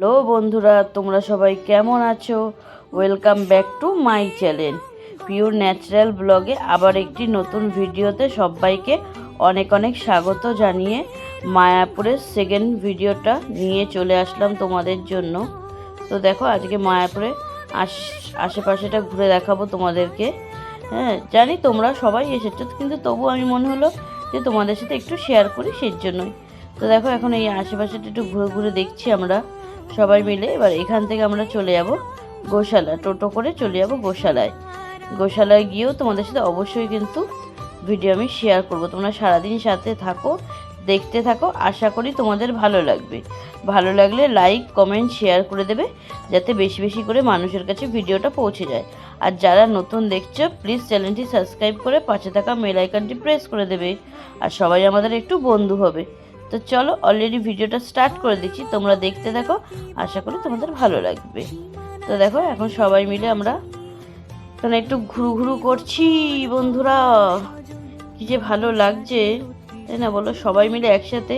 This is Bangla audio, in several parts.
হ্যালো বন্ধুরা, তোমরা সবাই কেমন আছো? Welcome back to my channel pure natural ব্লগে আবার একটি নতুন ভিডিওতে সবাইকে অনেক অনেক স্বাগত জানিয়ে মায়াপুরের সেকেন্ড ভিডিওটা নিয়ে চলে আসলাম তোমাদের জন্য। তো দেখো, আজকে মায়াপুরে আশ, আশেপাশেটা ঘুরে দেখাবো তোমাদেরকে। হ্যাঁ জানি তোমরা সবাই এসেছ, কিন্তু তবু আমি মনে হলো যে তোমাদের সাথে একটু শেয়ার করি সেই জন্যই তো দেখো, এখন এই আশেপাশেটা একটু ঘুরে ঘুরে দেখছি আমরা। সবাই মিলে এবার এখান থেকে আমরা চলে যাব গোশালা টোটো করে চলে যাব গোশালায়। গোশালায় গিয়েও তোমাদের সাথে অবশ্যই কিন্তু ভিডিও আমি শেয়ার করব। তোমরা সারাদিন সাথে থাকো, দেখতে থাকো, আশা করি তোমাদের ভালো লাগবে। ভালো লাগলে লাইক কমেন্ট শেয়ার করে দেবে, যাতে বেশি বেশি করে মানুষের কাছে ভিডিওটা পৌঁছে যায়। আর যারা নতুন দেখছ প্লিজ চ্যানেলটি সাবস্ক্রাইব করে পাশে থাকা বেল আইকনটি প্রেস করে দেবে। আর সবাই আমাদের একটু বন্ধু হবে। তো চলো অলরেডি ভিডিওটা স্টার্ট করে দিচ্ছি। তোমরা দেখতে দেখো, আশা করি তোমাদের ভালো লাগবে। তো দেখো, এখন সবাই মিলে আমরা এখানে একটু ঘুরু ঘুরু করছি, বন্ধুরা। কি যে ভালো লাগছে, তাই না বলো? সবাই মিলে একসাথে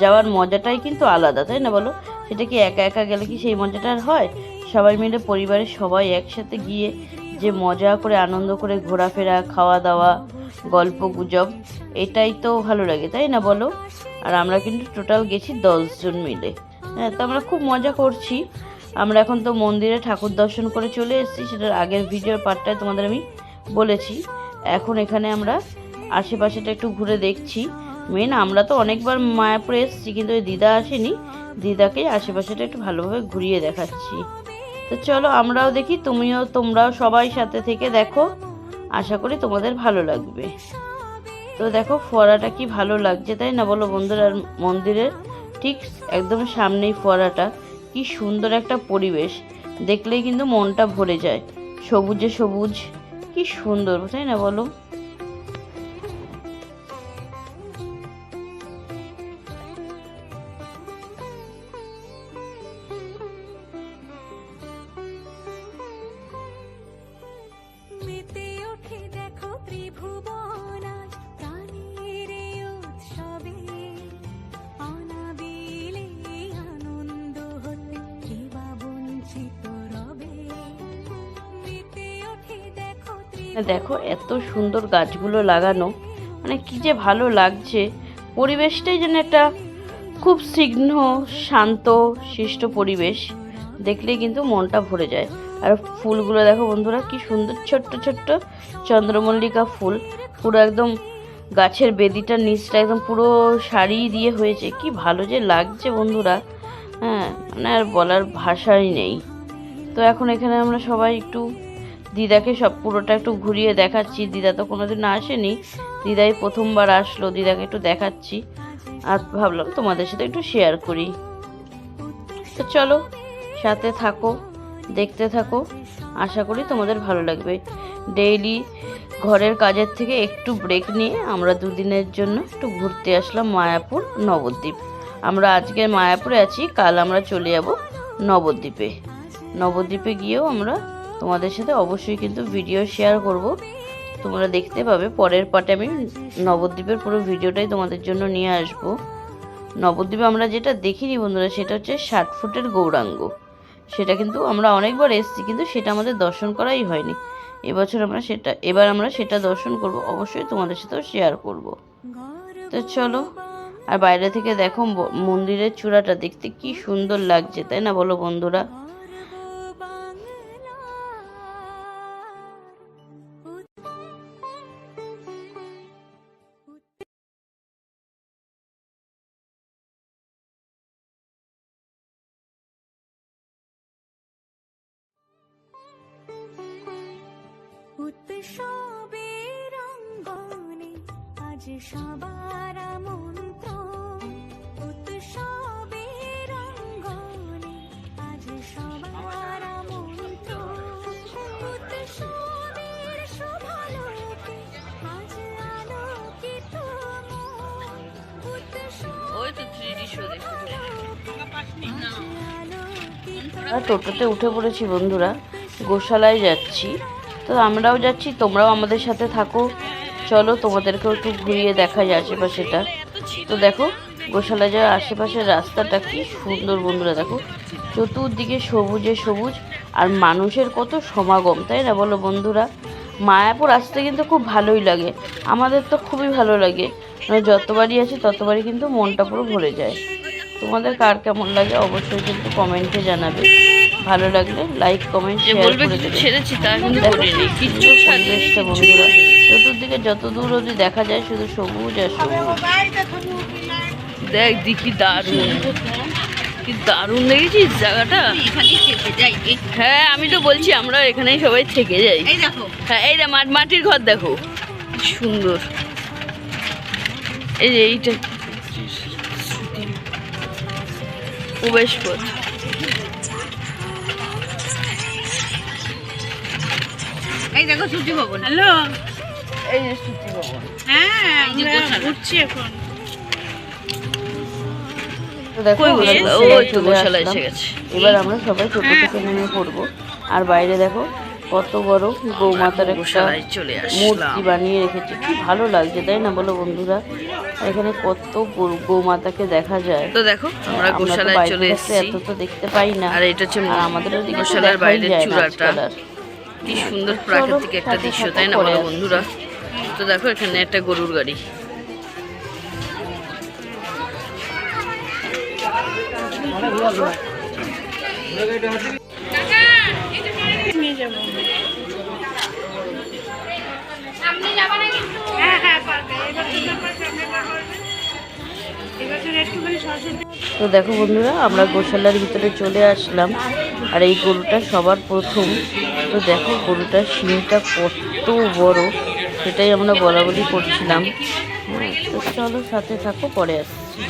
যাওয়ার মজাটাই কিন্তু আলাদা, তাই না বলো? সেটা কি একা একা গেলে কি সেই মজাটা আর হয়? সবাই মিলে পরিবারের সবাই একসাথে গিয়ে যে মজা করে, আনন্দ করে ঘোরাফেরা, খাওয়া দাওয়া, গল্প গুজব, এটাই তো ভালো লাগে, তাই না বলো? আর আমরা কিন্তু টোটাল গেছি দশজন মিলে। হ্যাঁ তো আমরা খুব মজা করছি। আমরা এখন তো মন্দিরে ঠাকুর দর্শন করে চলে এসেছি, সেটার আগের ভিডিওর পার্টটায় তোমাদের আমি বলেছি। এখন এখানে আমরা আশেপাশেটা একটু ঘুরে দেখছি। মেন আমরা তো অনেকবার মায়াপুরে এসেছি, কিন্তু ওই দিদা আসেনি। দিদাকে আশেপাশেটা একটু ভালোভাবে ঘুরিয়ে দেখাচ্ছি। তো চলো আমরাও দেখি, তুমিও তোমরাও সবাই সাথে থেকে দেখো। আশা করি তোমাদের ভালো লাগবে। তো দেখো ফোয়ারাটা কি ভালো লাগছে, তাই না? বলো বন্ধুরা মন্দিরের ঠিক একদম সামনেই ফোয়ারাটা। কি সুন্দর একটা পরিবেশ। দেখলেই কিন্তু মনটা ভরে যায়। সবুজে সবুজ। কি সুন্দর, তাই না বলো? দেখো এত সুন্দর গাছগুলো লাগানো। মানে কি যে ভালো লাগছে। পরিবেশটাই যেন একটা খুব স্নিগ্ধ, শান্ত শিষ্ট পরিবেশ। দেখলেই কিন্তু মনটা ভরে যায়। আর ফুলগুলো দেখো বন্ধুরা, কি সুন্দর ছোট্ট ছোট্ট চন্দ্রমল্লিকা ফুল। পুরো একদম গাছের বেদিটার নিচটা একদম পুরো শাড়ি দিয়ে হয়েছে। কি ভালো যে লাগছে বন্ধুরা। হ্যাঁ মানে আর বলার ভাষাই নেই। তো এখন এখানে আমরা সবাই একটু দিদাকে সব পুরোটা একটু ঘুরিয়ে দেখাচ্ছি। দিদা তো কোনোদিন আসেনি। দিদাই প্রথমবার আসলো, দিদাকে একটু দেখাচ্ছি। আর ভাবলাম তোমাদের সাথে একটু শেয়ার করি। তো চলো, সাথে থাকো, দেখতে থাকো। আশা করি তোমাদের ভালো লাগবে। ডেইলি ঘরের কাজের থেকে একটু ব্রেক নিয়ে আমরা দুদিনের জন্য একটু ঘুরতে আসলাম মায়াপুর নবদ্বীপ। আমরা আজকে মায়াপুরে আছি, কাল আমরা চলে যাব নবদ্বীপে। নবদ্বীপে গিয়েও আমরা তোমাদের সাথে অবশ্যই কিন্তু ভিডিও শেয়ার করব। তোমরা দেখতে পাবে, পরের পার্টে আমি নবদ্বীপের পুরো ভিডিওটাই তোমাদের জন্য নিয়ে আসব। নবদ্বীপে আমরা যেটা দেখিনি বন্ধুরা, সেটা হচ্ছে ষাট ফুটের গৌরাঙ্গ। সেটা কিন্তু আমরা অনেকবার এসেছি, কিন্তু সেটা আমাদের দর্শন করাই হয়নি। এবছর আমরা সেটা, এবার আমরা সেটা দর্শন করব, অবশ্যই তোমাদের সাথেও শেয়ার করব। তো চলো, আর বাইরে থেকে দেখো মন্দিরের চূড়াটা দেখতে কি সুন্দর লাগছে, তাই না বলো বন্ধুরা? আজ সবার মন্ত্র উৎসবের অঙ্গনে আজ সবার মন্ত্র উৎসবের শোভালোকে আজ আলোকিত ওই তো থ্রি শো দেখতে টোটোতে উঠে পড়েছি বন্ধুরা গোশালায় যাচ্ছি। তো আমরাও যাচ্ছি তোমরাও আমাদের সাথে থাকো। চলো তোমাদেরকেও একটু ঘুরিয়ে দেখা যায় আশেপাশেটা। তো দেখো গোশালা যাওয়ার আশেপাশের রাস্তাটা কি সুন্দর বন্ধুরা দেখো। চতুর্দিকে সবুজে সবুজ আর মানুষের কত সমাগম তাই না বলো বন্ধুরা? মায়াপুর আসতে কিন্তু খুব ভালোই লাগে। আমাদের তো খুবই ভালো লাগে। মানে যতবারই আছি ততবারই কিন্তু মনটা পুরো ভরে যায়। তোমাদের কার কেমন লাগে অবশ্যই কিন্তু কমেন্টে জানাবে। ভালো লাগলে লাইক কমেন্ট শেয়ার করে দেবে। ছেড়েছি তা কিন্তু বন্ধুরা। চতুর্দিকে যত দূর অবধি দেখা যায় শুধু সবুজ আর সবুজ। দেখ দেখি দারুণ। কি দারুণ দেখেছিস জায়গাটা? হ্যাঁ আমি তো বলছি আমরা এখানেই সবাই থেকে যাই। হ্যাঁ এই মাটির ঘর দেখো। সুন্দর। এই যে এইটা। প্রবেশ পথ এই দেখো সূর্য ভবন হ্যালো। এই যে স্মৃতি ভবন হ্যাঁ আমরা ঘুরছি এখন। এবার আমরা সবাই থেকে নেমে পড়ব। আর বাইরে দেখো কত বড় গৌমাতার একটা গোশালায় চলে আসলাম। মূর্তি বানিয়ে রেখেছে। কি ভালো লাগছে তাই না বলো বন্ধুরা? এখানে কত গৌমাতাকে দেখা যায়। তো দেখো আমরা গোশালায় বাইরে চলে এসেছি। এত তো দেখতে পাই না। আর এটা হচ্ছে আমাদের গোশালার বাইরের চূড়াটা। কি সুন্দর প্রাকৃতিক একটা দৃশ্য তাই না বলো বন্ধুরা? তো দেখো, এখানে একটা গরুর গাড়ি। তো দেখো বন্ধুরা, আমরা গোশালার ভিতরে চলে আসলাম। আর এই গরুটা সবার প্রথম। তো দেখো, গরুটার শিংটা কত বড়। সেটাই আমরা বলা বলি করছিলাম। হ্যাঁ, তো চলো সাথে থাকো পরে আসছি।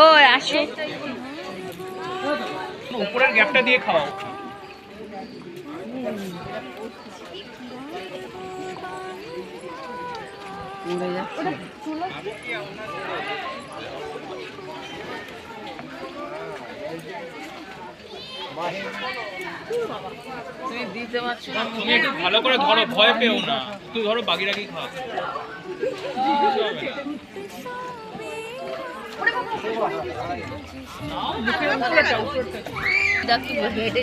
ও আসো। উপরের গ্যাপটা দিয়ে খাওয়াও। তুমি দিতে পারছ না তুমি একটু ভালো করে ধরো ভয় পেও না। তুই ধরো বাগিরাকি খাও। হেঁটে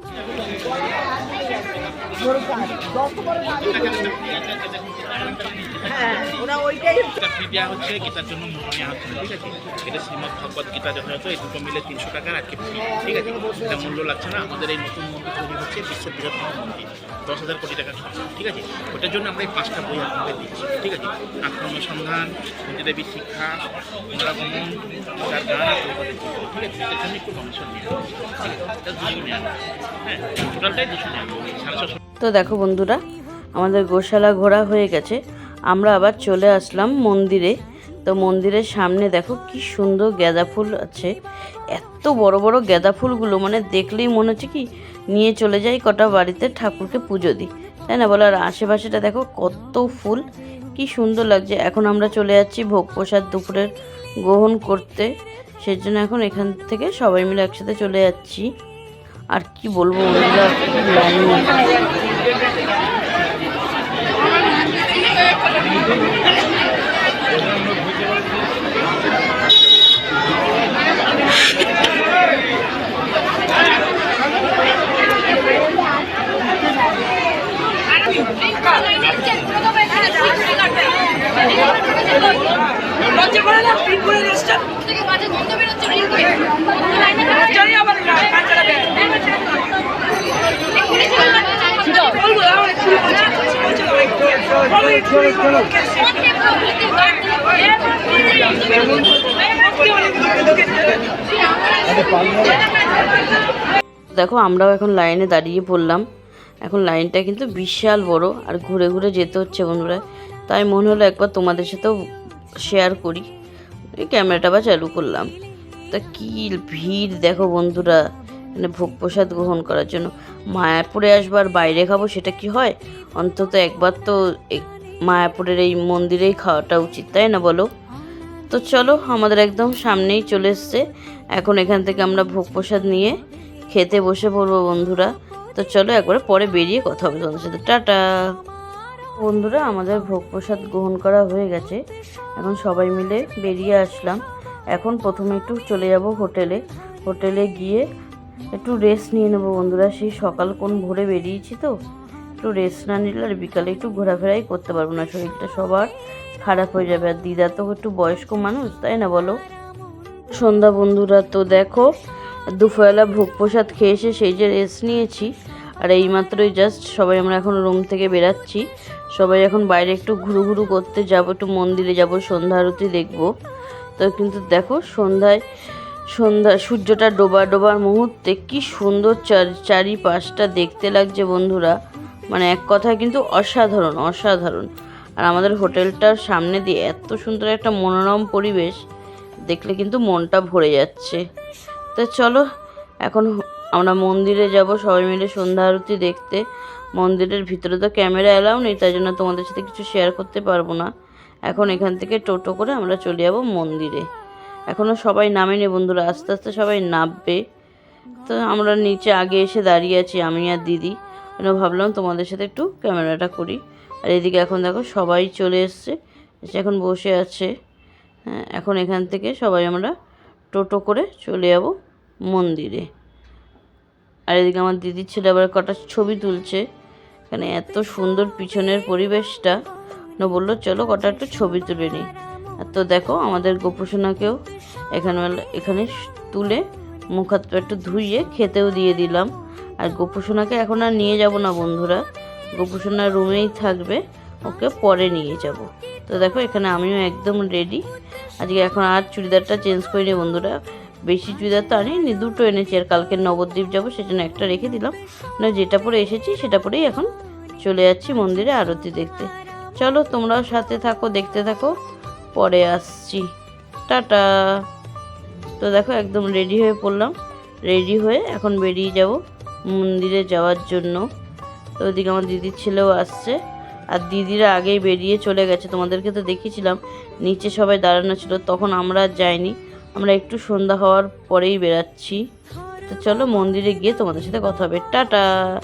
দেওয়া হচ্ছে গীতার জন্য নেওয়া হচ্ছে ঠিক আছে? এটা শ্রীমদ ভগবত গীতা যথাযথ, এই দুটো মিলে তিনশো টাকার আজকে ঠিক আছে? এটা মূল্য লাগছে না, আমাদের এই নতুন মন্দির তৈরি হচ্ছে বিশ্বের বৃহত্তম দশ হাজার কোটি খরচা ঠিক আছে? ওটার জন্য আমরা এই পাঁচটা বই ঠিক আছে? আত্মনুসন্ধান দেবী শিক্ষা পুনরাগমন তার গান একটু কমিশন হ্যাঁ? তো দেখো বন্ধুরা, আমাদের গোশালা ঘোরা হয়ে গেছে। আমরা আবার চলে আসলাম মন্দিরে। তো মন্দিরের সামনে দেখো কি সুন্দর গাঁদা ফুল আছে। এত বড় বড় গাঁদা ফুলগুলো মানে দেখলেই মনে হচ্ছে কি নিয়ে চলে যাই, কটা বাড়িতে ঠাকুরকে পুজো দিই। তাই না বলো? আর আশেপাশেটা দেখো কত ফুল, কি সুন্দর লাগছে। এখন আমরা চলে যাচ্ছি ভোগ প্রসাদ দুপুরের গ্রহণ করতে। সেই জন্য এখন এখান থেকে সবাই মিলে একসাথে চলে যাচ্ছি। আর কি বলব বন্ধুরা কি লাইন লজ্জা করে না পিন করে রেস্টার জানি আবার কাঁচারা ব্যাগ বলব আমার একটু দেখো, আমরাও এখন লাইনে দাঁড়িয়ে পড়লাম। এখন লাইনটা কিন্তু বিশাল বড়, আর ঘুরে ঘুরে যেতে হচ্ছে বন্ধুরা। তাই মনে হলো একবার তোমাদের সাথেও শেয়ার করি। ক্যামেরাটা বা চালু করলাম। তা কি ভিড় দেখো বন্ধুরা মানে ভোগ প্রসাদ গ্রহণ করার জন্য। মায়াপুরে আসবার বাইরে খাব, সেটা কি হয়? অন্তত একবার তো মায়াপুরের এই মন্দিরেই খাওয়াটা উচিত, তাই না বলো? তো চলো, আমাদের একদম সামনেই চলে এসছে। এখন এখান থেকে আমরা ভোগ প্রসাদ নিয়ে খেতে বসে পড়ব বন্ধুরা। তো চলো, একবারে পরে বেরিয়ে কথা হবে তোমাদের সাথে। টাটা! বন্ধুরা, আমাদের ভোগ প্রসাদ গ্রহণ করা হয়ে গেছে। এখন সবাই মিলে বেরিয়ে আসলাম। এখন প্রথমে একটু চলে যাব হোটেলে। হোটেলে গিয়ে একটু রেস্ট নিয়ে নেব বন্ধুরা। সেই সকাল কোন ভোরে বেরিয়েছি তো? একটু রেস্ট না নিলে আর বিকালে একটু ঘোরাফেরাই করতে পারব না। শরীরটা সবার খারাপ হয়ে যাবে। আর দিদা তো একটু বয়স্ক মানুষ, তাই না বলো? সন্ধ্যা বন্ধুরা তো দেখো, দুপুরবেলা ভোগ প্রসাদ খেয়ে এসে সেই যে রেস্ট নিয়েছি। আর এইমাত্রই জাস্ট সবাই আমরা এখন রুম থেকে বেরাচ্ছি। সবাই এখন বাইরে একটু ঘুরু ঘুরু করতে যাব, একটু মন্দিরে যাব, সন্ধ্যা আরতি দেখব। তো কিন্তু দেখো সন্ধ্যায়, সন্ধ্যা, সূর্যটা ডোবা ডোবার মুহূর্তে কি সুন্দর চার- চারিপাশটা দেখতে লাগছে বন্ধুরা। মানে এক কথায় কিন্তু অসাধারণ অসাধারণ। আর আমাদের হোটেলটার সামনে দিয়ে এত সুন্দর একটা মনোরম পরিবেশ, দেখলে কিন্তু মনটা ভরে যাচ্ছে। তো চলো, এখন আমরা মন্দিরে যাব, সবাই মিলে সন্ধ্যা আরতি দেখতে। মন্দিরের ভিতরে তো ক্যামেরা অ্যালাউ নেই, তাই জন্য তোমাদের সাথে কিছু শেয়ার করতে পারব না। এখন এখান থেকে টোটো করে আমরা চলে যাব মন্দিরে। এখনও সবাই নামেনি বন্ধুরা, আস্তে আস্তে সবাই নামবে। তো আমরা নিচে আগে এসে দাঁড়িয়ে আছি, আমি আর দিদি। জন্য ভাবলাম তোমাদের সাথে একটু ক্যামেরাটা করি। আর এদিকে এখন দেখো সবাই চলে এসছে। এসে এখন বসে আছে। হ্যাঁ এখন এখান থেকে সবাই আমরা টোটো করে চলে যাব মন্দিরে। আর এদিকে আমার দিদির ছেলে আবার কটা ছবি তুলছে। এখানে এত সুন্দর পিছনের পরিবেশটা। বলল, চলো কটা একটু ছবি তুলে নিই। আর তো দেখো আমাদের গোপোষণাকেও এখানে এখানে তুলে মুখ হাত একটু ধুইয়ে খেতেও দিয়ে দিলাম। আর গোপোষণাকে এখন আর নিয়ে যাব না বন্ধুরা। গোপোষণা রুমেই থাকবে, ওকে পরে নিয়ে যাব। তো দেখো, এখানে আমিও একদম রেডি আজকে এখন আর চুড়িদারটা চেঞ্জ করিনি বন্ধুরা। বেশি চুড়িদার তো আনিনি, দুটো এনেছি। আর কালকে নবদ্বীপ যাব, সেজন্য একটা রেখে দিলাম। না, যেটা পরে এসেছি, সেটা পরেই এখন চলে যাচ্ছি মন্দিরে আরতি দেখতে। চলো, তোমরাও সাথে থাকো, দেখতে থাকো। পরে আসছি। টাটা। তো দেখো, একদম রেডি হয়ে পড়লাম। রেডি হয়ে এখন বেরিয়ে যাব। মন্দিরে যাওয়ার জন্য। ওদিকে আমার দিদির ছেলেও আসছে। আর দিদিরা আগেই বেরিয়ে চলে গেছে। তোমাদেরকে তো দেখিয়েছিলাম, নিচে সবাই দাঁড়ানো ছিল, তখন আমরা যাইনি। আমরা একটু সন্ধ্যা হওয়ার পরেই বেরাচ্ছি। তো চলো মন্দিরে গিয়ে তোমাদের সাথে কথা হবে। টাটা!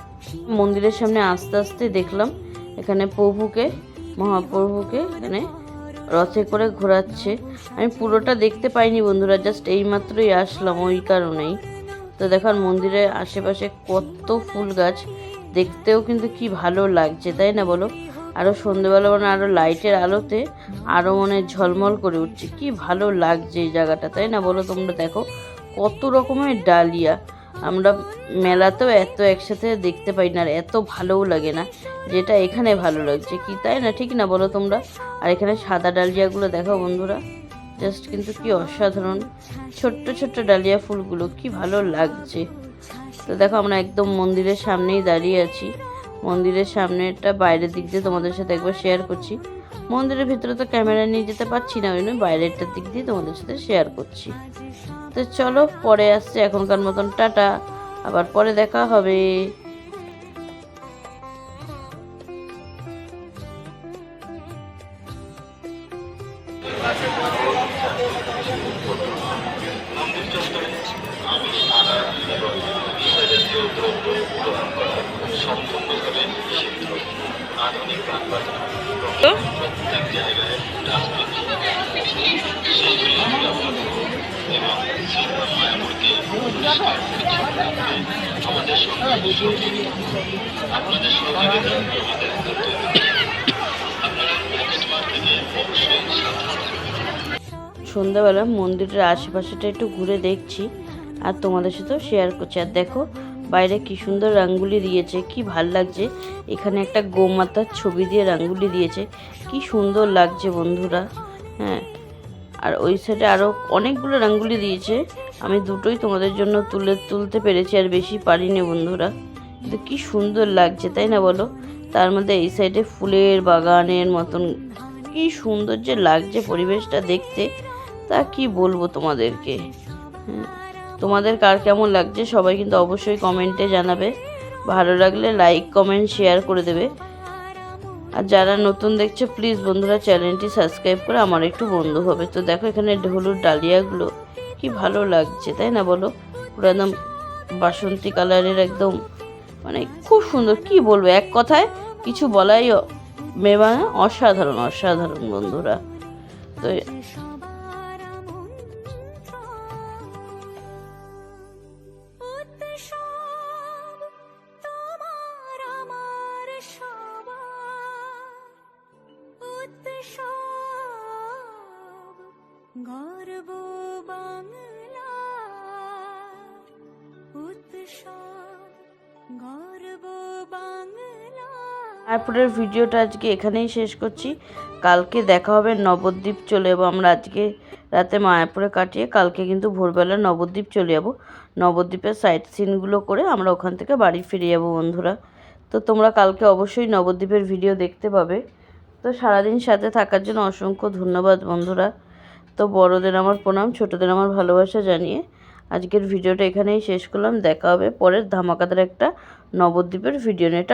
মন্দিরের সামনে আস্তে আস্তে দেখলাম, এখানে প্রভুকে, মহাপ্রভুকে এখানে রথে করে ঘোরাচ্ছে। আমি পুরোটা দেখতে পাইনি বন্ধুরা, জাস্ট এইমাত্রই আসলাম ওই কারণেই। তো দেখার মন্দিরের আশেপাশে কত ফুল গাছ। দেখতেও কিন্তু কি ভালো লাগছে, তাই না বলো? আরও সন্ধেবেলা মানে আরও লাইটের আলোতে আরও মনে ঝলমল করে উঠছে। কি ভালো লাগছে এই জায়গাটা, তাই না বলো তোমরা? দেখো কত রকমের ডালিয়া। আমরা মেলাতেও এত একসাথে দেখতে পাই না, আর এত ভালোও লাগে না, যেটা এখানে ভালো লাগছে। কি, তাই না? ঠিক না বলো তোমরা? আর এখানে সাদা ডালিয়াগুলো দেখো বন্ধুরা। জাস্ট কিন্তু কি অসাধারণ। ছোট্ট ছোট্ট ডালিয়া ফুলগুলো কি ভালো লাগছে। তো দেখো, আমরা একদম মন্দিরের সামনেই দাঁড়িয়ে আছি। মন্দিরের সামনেটা বাইরের দিক দিয়ে তোমাদের সাথে একবার শেয়ার করছি। মন্দিরের ভিতরে তো ক্যামেরা নিয়ে যেতে পারছি না, ওই জন্য বাইরেরটার দিক দিয়ে তোমাদের সাথে শেয়ার করছি। তো চলো, পরে আসছে এখনকার মতন, টাটা। আবার পরে দেখা হবে। সন্ধ্যাবেলা মন্দিরের আশেপাশেটা একটু ঘুরে দেখছি আর তোমাদের সাথেও শেয়ার করছি। আর দেখো, বাইরে কি সুন্দর রাঙ্গুলি দিয়েছে, কি ভালো লাগছে। এখানে একটা গোমাতার ছবি দিয়ে রাঙ্গুলি দিয়েছে। কি সুন্দর লাগছে বন্ধুরা হ্যাঁ। আর ওই সাইডে আরও অনেকগুলো রাঙ্গুলি দিয়েছে আমি দুটোই তোমাদের জন্য তুলে তুলতে পেরেছি আর বেশি পারিনি বন্ধুরা। কিন্তু কী সুন্দর লাগছে তাই না বলো? তার মধ্যে এই সাইডে ফুলের বাগানের মতন কি সুন্দর যে লাগছে পরিবেশটা দেখতে তা কি বলব তোমাদেরকে হ্যাঁ, তোমাদের কার কেমন লাগছে সবাই কিন্তু অবশ্যই কমেন্টে জানাবে ভালো লাগলে লাইক কমেন্ট শেয়ার করে দেবে। আর যারা নতুন দেখছে প্লিজ বন্ধুরা চ্যানেলটি সাবস্ক্রাইব করে আমার একটু বন্ধু হবে। তো দেখো এখানে হলুদ ডালিয়াগুলো কি ভালো লাগছে, তাই না বলো? পুরো একদম বাসন্তী কালারের একদম মানে খুব সুন্দর। কি বলব, এক কথায় কিছু বলাই অ- মেবা অসাধারণ অসাধারণ বন্ধুরা। তো মায়াপুরের ভিডিওটা আজকে এখানেই শেষ করছি। কালকে দেখা হবে নবদ্বীপ চলে যাব আমরা আজকে রাতে মায়াপুরে কাটিয়ে, কালকে কিন্তু ভোরবেলা নবদ্বীপ চলে যাব। নবদ্বীপের সাইট সিনগুলো করে আমরা ওখান থেকে বাড়ি ফিরে যাব বন্ধুরা। তো তোমরা কালকে অবশ্যই নবদ্বীপের ভিডিও দেখতে পাবে। তো সারাদিন সাথে থাকার জন্য অসংখ্য ধন্যবাদ বন্ধুরা। তো বড়দের আমার প্রণাম, ছোটদের আমার ভালোবাসা জানিয়ে আজকের ভিডিওটা এখানেই শেষ করলাম। দেখা হবে পরের ধামাকাদার একটা নবদ্বীপের ভিডিও নিয়ে।